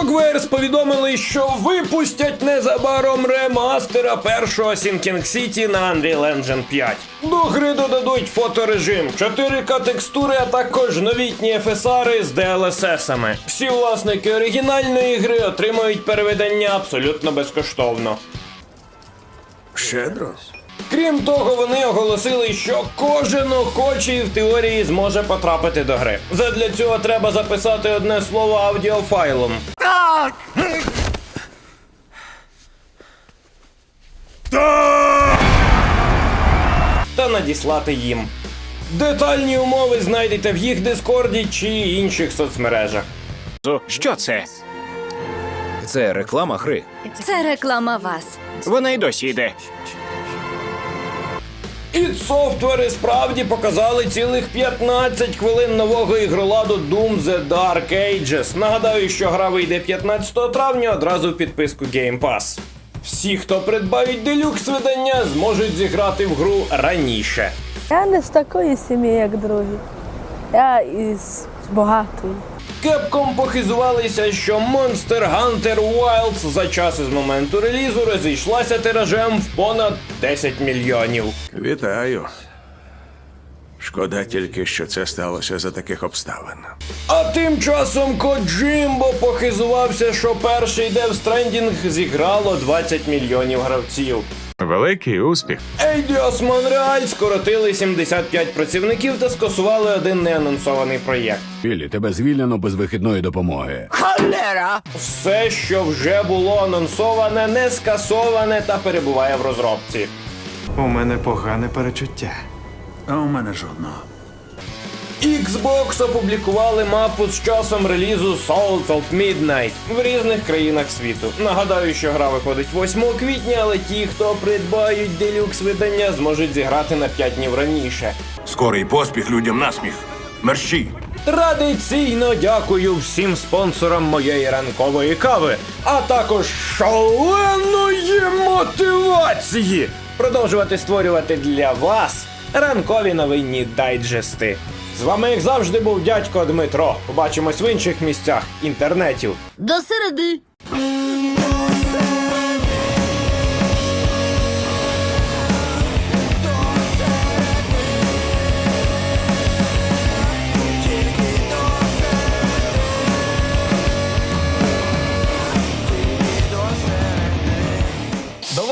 Frogwares повідомили, що випустять незабаром ремастера першого Sinking City на Unreal Engine 5. До гри додадуть фоторежим, 4К текстури, а також новітні FSR з DLSS-ами. Всі власники оригінальної гри отримають переведення абсолютно безкоштовно. Щедро. Крім того, вони оголосили, що кожен охочий в теорії зможе потрапити до гри. Задля цього треба записати одне слово аудіофайлом. Так! Та надіслати їм. Детальні умови знайдете в їх дискорді чи інших соцмережах. Що це? Це реклама гри. Це реклама вас. Вона й досі йде. Id Software справді показали цілих 15 хвилин нового ігроладу Doom The Dark Ages. Нагадаю, що гра вийде 15 травня одразу в підписку Game Pass. Всі, хто придбають делюкс видання, зможуть зіграти в гру раніше. Я не з такої сім'ї, як другі. Я із багатої. Capcom похизувалися, що Monster Hunter Wilds за час із моменту релізу розійшлася тиражем в понад 10 мільйонів. Вітаю. Шкода тільки, що це сталося за таких обставин. А тим часом Коджимбо похизувався, що перший Death Stranding зіграло 20 мільйонів гравців. Великий успіх. Eidos Montreal скоротили 75 працівників та скасували один неанонсований проєкт. Біллі, тебе звільнено без вихідної допомоги. Все, що вже було анонсоване, не скасоване та перебуває в розробці. У мене погане перечуття. А у мене жодного. Xbox опублікували мапу з часом релізу Salt of Midnight в різних країнах світу. Нагадаю, що гра виходить 8 квітня, але ті, хто придбають делюкс видання, зможуть зіграти на 5 днів раніше. Скорий поспіх людям насміх. Мерщій. Традиційно дякую всім спонсорам моєї ранкової кави, а також шаленої мотивації продовжувати створювати для вас ранкові новинні дайджести. З вами, як завжди, був дядько Дмитро. Побачимось в інших місцях інтернетів. До середи.